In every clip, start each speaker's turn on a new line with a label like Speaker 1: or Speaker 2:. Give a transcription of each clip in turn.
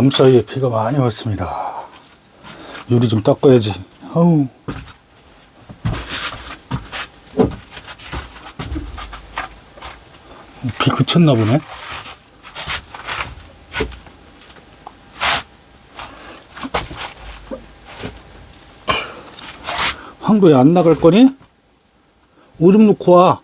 Speaker 1: 밤 사이에 비가 많이 왔습니다. 유리 좀 닦아야지. 아우. 비 그쳤나 보네. 황도에 안 나갈 거니? 오줌 놓고 와.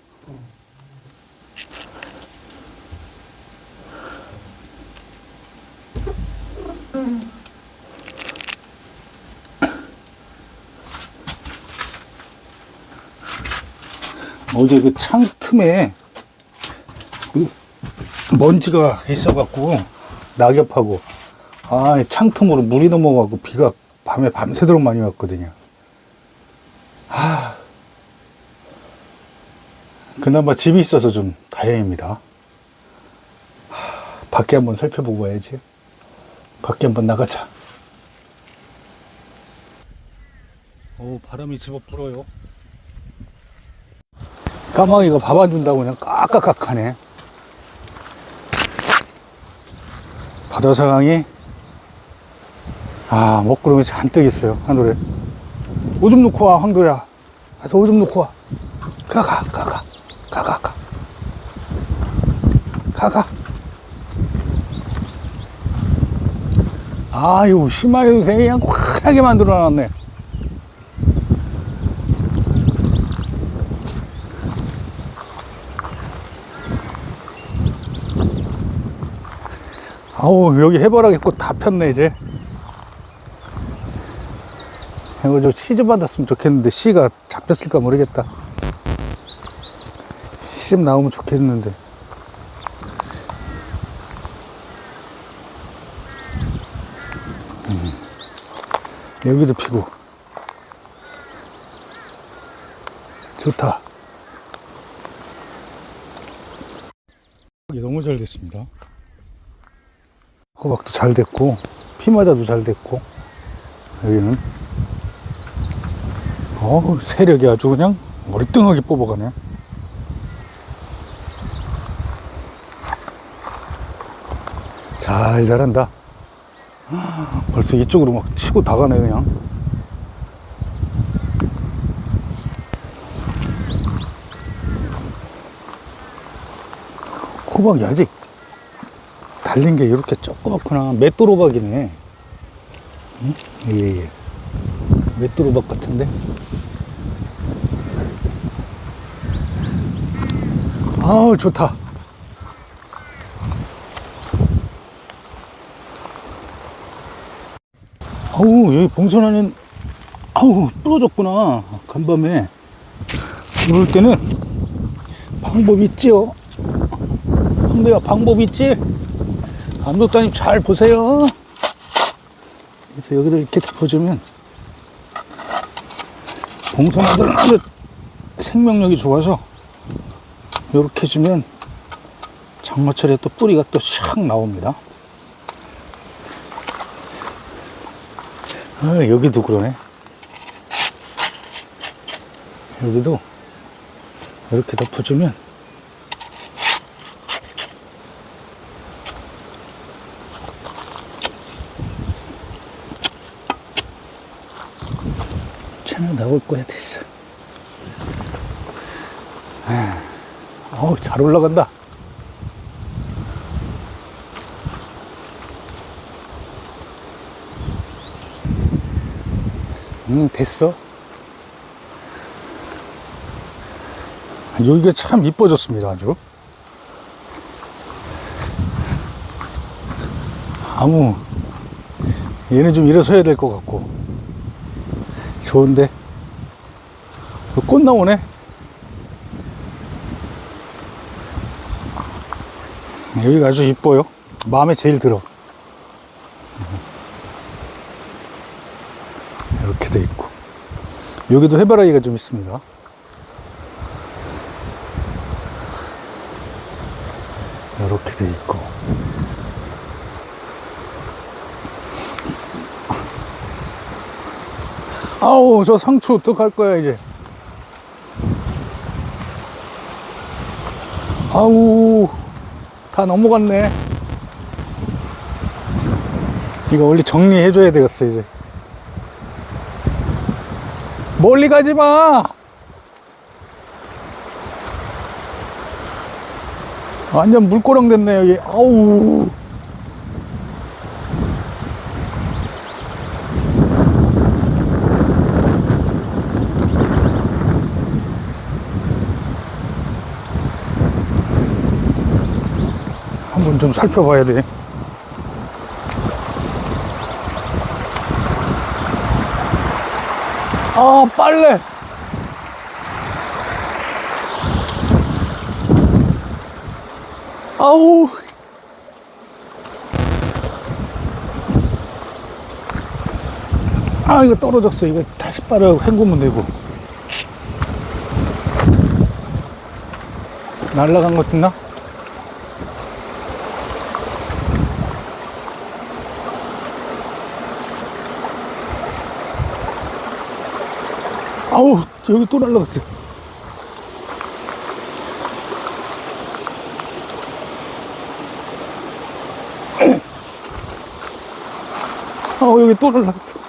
Speaker 1: 어제 그 창 틈에 그 먼지가 있어갖고 낙엽하고 아 창 틈으로 물이 넘어가고 비가 밤에 밤새도록 많이 왔거든요. 아 그나마 집이 있어서 좀 다행입니다. 하, 밖에 한번 살펴보고 와야지. 밖에 한번 나가자. 오 바람이 집어 불어요. 까마귀가 밥 안 준다고 그냥 깍깍깍 하네. 바다 상황이 아 먹구름이 잔뜩 있어요 하늘에. 오줌 놓고 와 황도야. 가서 오줌 놓고 와. 가 가 가 가 가 가 가. 가 가. 아유 심하게 동생이 그냥 환하게 만들어 놨네. 아우 여기 해바라기 꽃 다 폈네 이제. 이거 좀 시집 받았으면 좋겠는데 씨가 잡혔을까 모르겠다. 시집 나오면 좋겠는데. 음. 여기도 피고. 좋다. 너무 잘 됐습니다 호박도 잘 됐고 피마다도 잘 됐고 여기는. 어우 세력이 아주 그냥 월등하게 뽑아가네. 잘 자란다. 벌써 이쪽으로 막 치고 다 가네 그냥. 호박이 아직 달린 게 이렇게 조그맣구나. 맷도로박이네. 응? 예, 예. 맷도로박 같은데? 아우, 좋다. 아우, 여기 봉선안은, 아우, 부러졌구나. 간밤에. 이럴 때는 방법 있지요. 황대야, 방법 있지? 감독단님 잘 보세요. 그래서 여기도 이렇게 덮어주면 봉선아들은 아주 생명력이 좋아서 이렇게 해주면 장마철에 또 뿌리가 또 샥 나옵니다. 아, 여기도 그러네. 여기도 이렇게 덮어주면 나올 거야 됐어. 아, 어우 잘 올라간다. 응 됐어. 여기가 참 이뻐졌습니다 아주. 아무 얘는 좀 일어서야 될 것 같고. 좋은데 어, 꽃 나오네. 여기가 아주 이뻐요. 마음에 제일 들어. 이렇게 돼 있고. 여기도 해바라기가 좀 있습니다. 이렇게 돼 있고. 아우 저 상추 어떡할 거야 이제 아우 다 넘어갔네 이거 원래 정리해 줘야 되겠어, 이제. 멀리 가지 마! 완전 물꼬랑 됐네, 여기. 아우. 좀 살펴봐야 돼. 아, 빨래. 아우. 아, 이거 떨어졌어. 이거 다시 빨아고 헹구면 되고. 날라간 것 있나? 아우, 여기 또 날라갔어. 아우, 여기 또 날라갔어.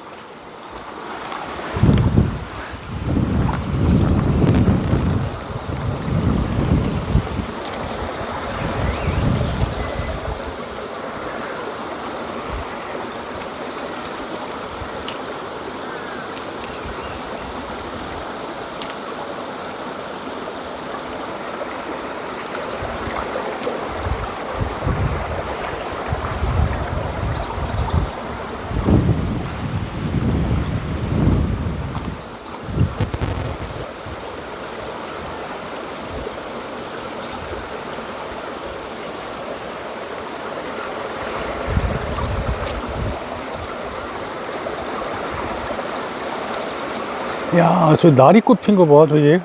Speaker 1: 야, 저 나리꽃 핀 거 봐, 저기.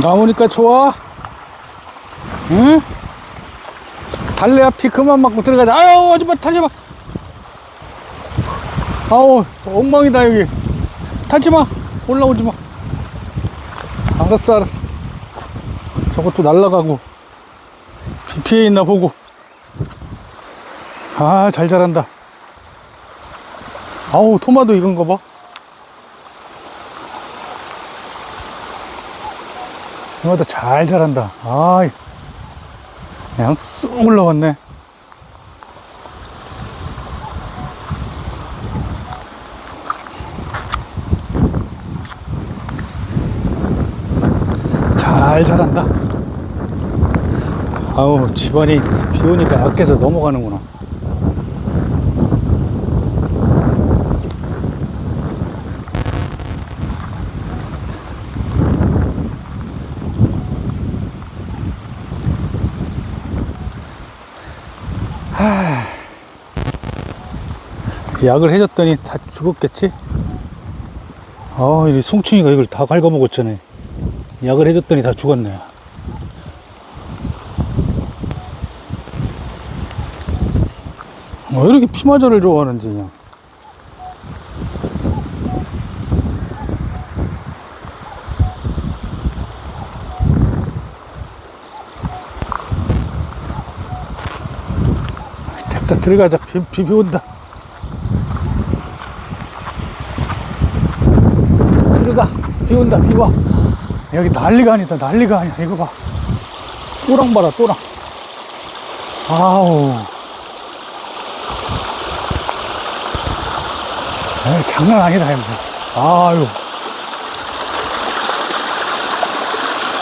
Speaker 1: 나오니까 좋아? 응? 달래 앞이 그만 맞고 들어가자. 아유, 오지 마, 타지 마. 아우, 엉망이다, 여기. 타지 마. 올라오지 마. 알았어, 알았어. 저것도 날라가고. 비 피해 있나 보고. 아, 잘 자란다. 아우 토마토 익은 거 봐. 토마토 잘 자란다. 아, 그냥 쑥 올라왔네. 잘 자란다. 아우 집안이 비 오니까 약해서 넘어가는구나. 약을 해줬더니 다 죽었겠지? 아, 이 송충이가 이걸 다 갉아먹었잖아. 약을 해줬더니 다 죽었네. 왜 이렇게 피마저를 좋아하는지 그냥. 들어가자. 비, 비, 비 온다. 들어가. 비 온다. 비 와. 여기 난리가 아니다. 난리가 아니야. 이거 봐. 또랑 봐라 또랑. 아우. 에이, 장난 아니다 이거 아유.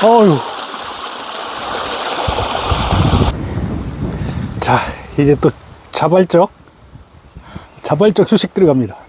Speaker 1: 아유. 자 이제 또 자발적 자발적 휴식 들어갑니다